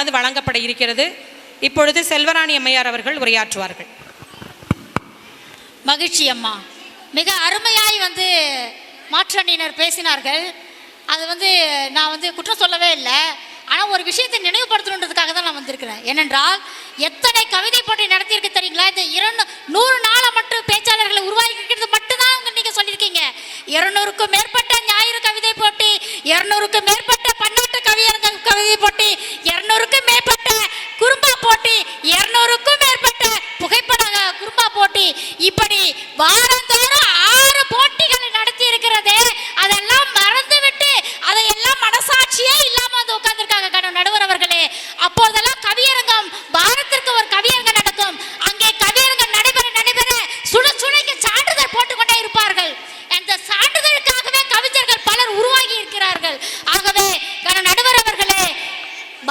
விருதானது வழங்கப்பட இருக்கிறது. இப்பொழுது செல்வராணி அம்மையார் அவர்கள் உரையாற்றுவார்கள். மகிழ்ச்சி அம்மா. மிக அருமையாய் வந்து மாற்றணியினர் பேசினார்கள். அது வந்து நான் வந்து குற்றம் சொல்லவே இல்லை. ஆனால் ஒரு விஷயத்தை நினைவுபடுத்தணுன்றதுக்காக தான் நான் வந்திருக்கிறேன். ஏனென்றால் எத்தனை கவிதை போட்டி நடத்தியிருக்கு தெரியுங்களா? இந்த இரண்டு நூறு நாளை மட்டும் பேச்சாளர்களை உருவாக்கிக்கிறது மட்டும்தான் அவங்க நீங்கள் சொல்லியிருக்கீங்க. இரநூறுக்கும் மேற்பட்ட ஞாயிறு கவிதை போட்டி இரநூறுக்கும் மேற்பட்ட பகுதி போட்டி இருநூறுக்கும் மேற்பட்ட குறும்பா போட்டி இருநூறுக்கும் மேற்பட்ட புகைப்பட குறும்பா போட்டி இப்படி வாரந்தோறும் ஆறு போட்டிகளை நடத்தி இருக்கிறதே. அதெல்லாம் மறந்துவிட்டு அதையெல்லாம் மனசாட்சியே இல்லாம வந்து உட்கார்ந்துருக்காங்க கணவன் நடுவர் அவர்களே. அப்போது கவியரங்கம் வாரத்திற்கு ஒரு கவியரங்கம் நடக்கும் அங்கே கவியரங்கம் நடைபெற நடைபெற சுட சுடைக்கு சான்றிதழ் போட்டுக்கொண்டே இருப்பார்கள் அந்த சான்றிதழுக்காகவே கவிஞர்கள் பலர் உருவாகி இருக்கிறார்கள் ஆகவே கணவன் நடுவர் அவர்களே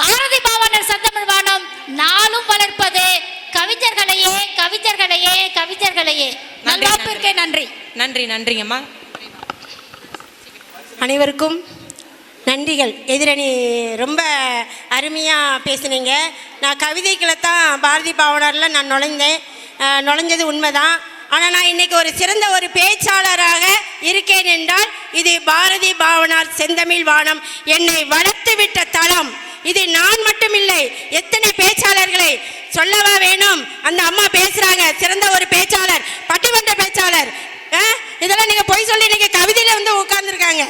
பாரதி பாவனர் சந்தமிழ் வானம் நாளும் வளர்ப்பது கவிஞர்களையே கவிஞர்களையே கவிஞர்களையே. நல்வாழ்ப்பிற்கே நன்றி. நன்றி. நன்றிங்கம்மா அனைவருக்கும் நன்றிகள். எதிரணி ரொம்ப அருமையாக பேசுனீங்க. நான் கவிதைகளை தான் பாரதி பாவனரில் நான் நுழைந்தேன். நுழைஞ்சது உண்மைதான். ஆனால் நான் இன்னைக்கு ஒரு சிறந்த ஒரு பேச்சாளராக இருக்கேன் என்றால் இது பாரதி பாவனார் செந்தமிழ் வானம் என்னை வளர்த்து விட்ட தளம். இது நான் மட்டுமில்லை எத்தனை பேச்சாளர்களை சொல்லவா வேணும்? அந்த அம்மா பேசுறாங்க. சிறந்த ஒரு பேச்சாளர். பட்டிமன்ற பேச்சாளர். இதெல்லாம் நீங்க பொய் சொல்லி நீங்க கவிதையில வந்து உட்கார்ந்துருக்காங்க.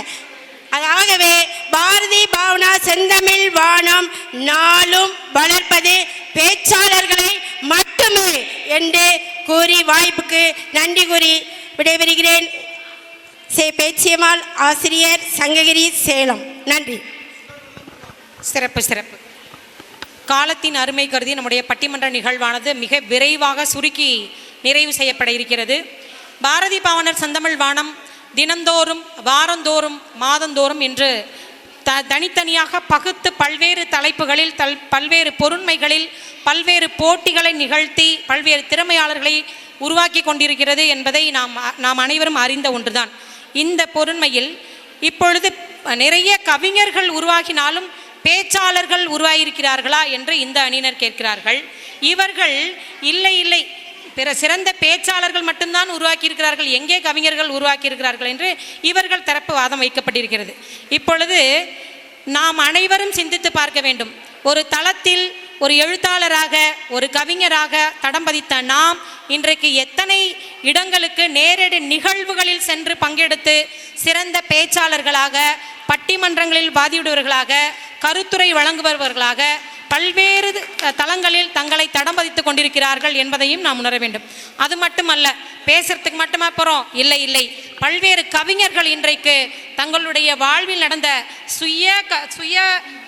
ஆகவே பாரதி பாவனா செந்தமிழ் வானம் நாளும் வளர்ப்பது பேச்சாளர்களை மட்டுமே என்று கூறி வாய்ப்புக்கு நன்றி கூறி விடைபெறுகிறேன். சே பேச்சியம்மாள் ஆசிரியர் சங்ககிரி சேலம். நன்றி. சிறப்பு சிறப்பு. காலத்தின் அருமை கருதி நம்முடைய பட்டிமன்ற நிகழ்வானது மிக விரைவாக சுருக்கி நிறைவு செய்யப்பட இருக்கிறது. பாரதி பாவனர் சந்தமிழ் வானம் தினந்தோறும் வாரந்தோறும் மாதந்தோறும் என்று த தனித்தனியாக பகுத்து பல்வேறு தலைப்புகளில் தல் பல்வேறு பொருண்மைகளில் பல்வேறு போட்டிகளை நிகழ்த்தி பல்வேறு திறமையாளர்களை உருவாக்கி கொண்டிருக்கிறது என்பதை நாம் நாம் அனைவரும் அறிந்த ஒன்றுதான். இந்த பொருண்மையில் இப்பொழுது நிறைய கவிஞர்கள் உருவாகினாலும் பேச்சாளர்கள் உருவாகியிருக்கிறார்களா என்று இந்த அணியினர் கேட்கிறார்கள். இவர்கள் இல்லை இல்லை. பிற சிறந்த பேச்சாளர்கள் மட்டும்தான் உருவாக்கியிருக்கிறார்கள். எங்கே கவிஞர்கள் உருவாக்கியிருக்கிறார்கள் என்று இவர்கள் தரப்பு வாதம் வைக்கப்பட்டிருக்கிறது. இப்பொழுது நாம் அனைவரும் சிந்தித்து பார்க்க வேண்டும். ஒரு தளத்தில் ஒரு எழுத்தாளராக ஒரு கவிஞராக தடம் பதித்த நாம் இன்றைக்கு எத்தனை இடங்களுக்கு நேரடி நிகழ்வுகளில் சென்று பங்கெடுத்து சிறந்த பேச்சாளர்களாக பட்டிமன்றங்களில் வாதிடுவர்களாக கருத்துரை வழங்குபவர்களாக பல்வேறு தளங்களில் தங்களை தடம் பதித்துக் கொண்டிருக்கிறார்கள் என்பதையும் நாம் உணர வேண்டும். அது மட்டுமல்ல பேசுறதுக்கு மட்டுமா போகிறோம் இல்லை இல்லை. பல்வேறு கவிஞர்கள் இன்றைக்கு தங்களுடைய வாழ்வில் நடந்த சுய க சுய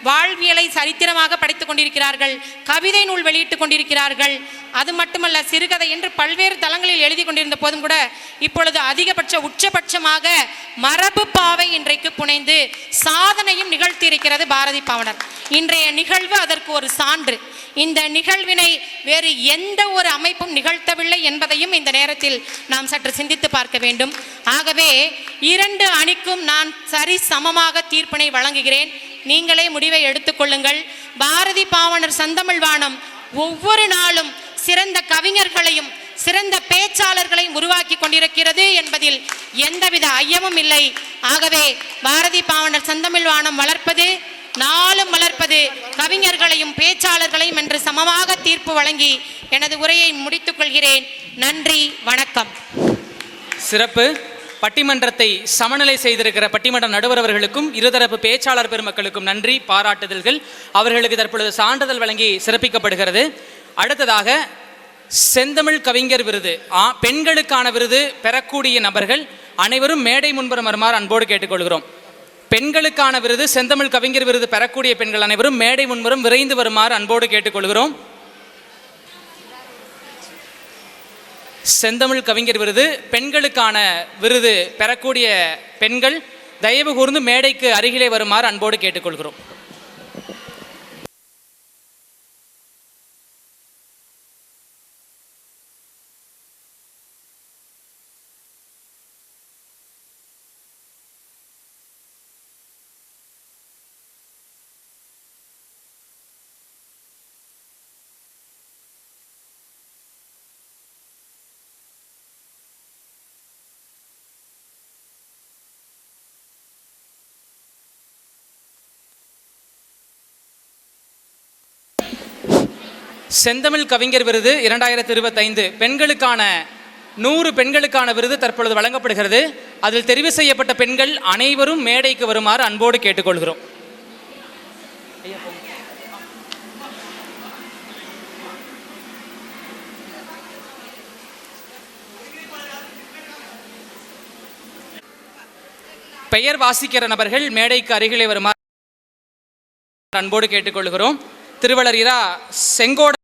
வாழ்வியலை சரித்திரமாக படித்துக் கொண்டிருக்கிறார்கள் கவிதை நூல் வெளியிட்டுக் கொண்டிருக்கிறார்கள். அது மட்டுமல்ல சிறுகதை என்று பல்வேறு தளங்களில் எழுதி கொண்டிருந்த போதும் கூட இப்பொழுது அதிகபட்ச உச்சபட்சமாக மரபு பாவை இன்றைக்கு புனைந்து சாதனையும் நிகழ்த்தி இருக்கிறது பாரதி பாவனர். இன்றைய நிகழ்வு அதற்கு ஒரு சான்று. இந்த நிகழ்வினை வேறு எந்த ஒரு அமைப்பும் நிகழ்த்தவில்லை என்பதையும் இந்த நேரத்தில் நாம் சற்று சிந்தித்து பார்க்க வேண்டும். ஆகவே இரண்டு அணிக்கும் நான் சரி சமமாக தீர்ப்பினை வழங்குகிறேன். நீங்களே முடிவை எடுத்துக்கொள்ளுங்கள் பாரதி பாவனர் சந்தமிழ்வானம் ஒவ்வொரு நாளும் சிறந்த கவிஞர்களையும் சிறந்த பேச்சாளர்களையும் உருவாக்கி கொண்டிருக்கிறது என்பதில் எந்தவித ஐயமும் இல்லை. ஆகவே பாரதி பாவனர் சந்தமிழ்வானம் வளர்ப்பது நாளும் வளர்ப்பது கவிஞர்களையும் பேச்சாளர்களையும் என்று சமமாக தீர்ப்பு வழங்கி எனது உரையை முடித்துக் கொள்கிறேன். நன்றி வணக்கம். சிறப்பு. பட்டிமன்றத்தை சமநிலை செய்திருக்கிற பட்டிமன்ற நடுவர் அவர்களுக்கும் இருதரப்பு பேச்சாளர் பெருமக்களுக்கும் நன்றி பாராட்டுதல்கள். அவர்களுக்கு தற்பொழுது சான்றிதழ் வழங்கி சிறப்பிக்கப்படுகிறது. அடுத்ததாக செந்தமிழ் கவிஞர் விருது ஆ பெண்களுக்கான விருது பெறக்கூடிய நபர்கள் அனைவரும் மேடை முன்புறம் வருமாறு அன்போடு கேட்டுக்கொள்கிறோம். பெண்களுக்கான விருது செந்தமிழ் கவிஞர் விருது பெறக்கூடிய பெண்கள் அனைவரும் மேடை முன்புறம் விரைந்து வருமாறு அன்போடு கேட்டுக்கொள்கிறோம். செந்தமிழ் கவிஞர் விருது பெண்களுக்கான விருது பெறக்கூடிய பெண்கள் தயவு கூர்ந்து மேடைக்கு அருகிலே வருமாறு அன்போடு கேட்டுக்கொள்கிறோம். செந்தமிழ் கவிஞர் விருது இரண்டாயிரத்தி இருபத்தைந்து. பெண்களுக்கான நூறு பெண்களுக்கான விருது தற்பொழுது வழங்கப்படுகிறது. அதில் தெரிவு செய்யப்பட்ட பெண்கள் அனைவரும் மேடைக்கு வருமாறு அன்போடு கேட்டுக்கொள்கிறோம். பெயர் வாசிக்கிற நபர்கள் மேடைக்கு அருகிலே வருமாறு அன்போடு கேட்டுக்கொள்கிறோம். திருவளர் இரா செங்கோட